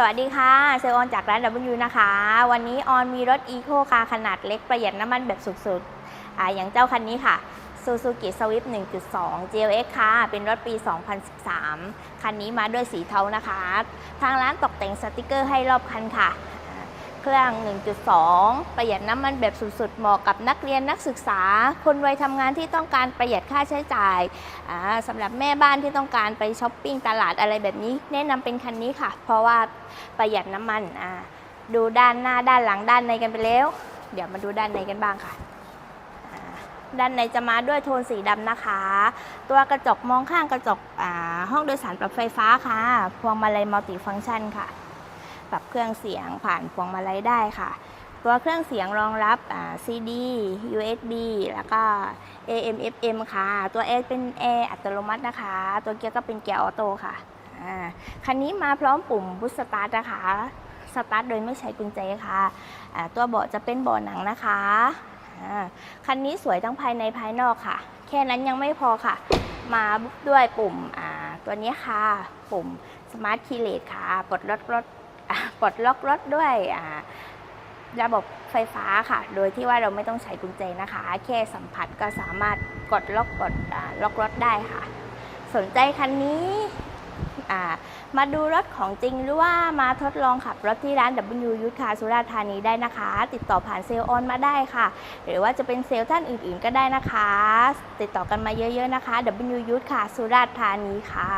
สวัสดีค่ะเซลล์ออนจากร้าน W นะคะ วันนี้ออนมีรถ Eco คาขนาดเล็กประหยัดน้ำมันแบบสุดๆออย่างเจ้าคันนี้ค่ะ Suzuki Swift 1.2 GLX ค่ะ เป็นรถปี 2013 คันนี้มาด้วยสีเทานะคะ ทางร้านตกแต่งสติกเกอร์ให้รอบคันค่ะ เครื่อง 1.2 ประหยัดน้ำมันแบบสุดๆ เหมาะกับนักเรียนนักศึกษา คนวัยทำงานที่ต้องการประหยัดค่าใช้จ่ายสำหรับแม่บ้านที่ต้องการไปช้อปปิ้งตลาดอะไรแบบนี้ แนะนำเป็นคันนี้ค่ะ เพราะว่าประหยัดน้ำมันดูด้านหน้าด้านหลังด้านในกันไปแล้ว เดี๋ยวมาดูด้านในกันบ้างค่ะด้านในจะมาด้วยโทนสีดำนะคะ ตัวกระจกมองข้างกระจกห้องโดยสารปรับไฟฟ้าค่ะ พวงมาลัยมัลติฟังก์ชันค่ะ ปรับเครื่องเสียงผ่านพวงมาลัยได้ค่ะ ตัวเครื่องเสียงรองรับอ่า CD USB แล้วก็ AM FM ค่ะ ตัว A เป็นแอร์อัตโนมัตินะคะ ตัวเกียร์ก็เป็นเกียร์ออโต้ค่ะคันนี้มาพร้อมปุ่มพุชสตาร์ทนะคะสตาร์ทโดยไม่ใช้กุญแจค่ะตัวเบาะจะเป็นเบาะหนังนะคะคันนี้สวยทั้งภายในภายนอกค่ะ แค่นั้นยังไม่พอค่ะ มาด้วยปุ่มตัวนี้ค่ะ ปุ่ม Smart Key Led ค่ะปลดล็อกรถ ปลดล็อกรถด้วยระบบไฟฟ้าค่ะ โดยที่ว่าเราไม่ต้องใช้กุญแจนะคะ แค่สัมผัสก็สามารถกดล็อกกดล็อกรถได้ค่ะ สนใจคันนี้มาดูรถของจริงหรือว่ามาทดลองขับรถที่ร้าน W ยุทธคาสุราษฎร์ธานีได้นะคะ ติดต่อผ่านเซลล์ออนมาได้ค่ะ หรือว่าจะเป็นเซลล์ท่านอื่นๆก็ได้นะคะ ติดต่อกันมาเยอะๆนะคะ W ยุทธคาสุราษฎร์ธานีค่ะ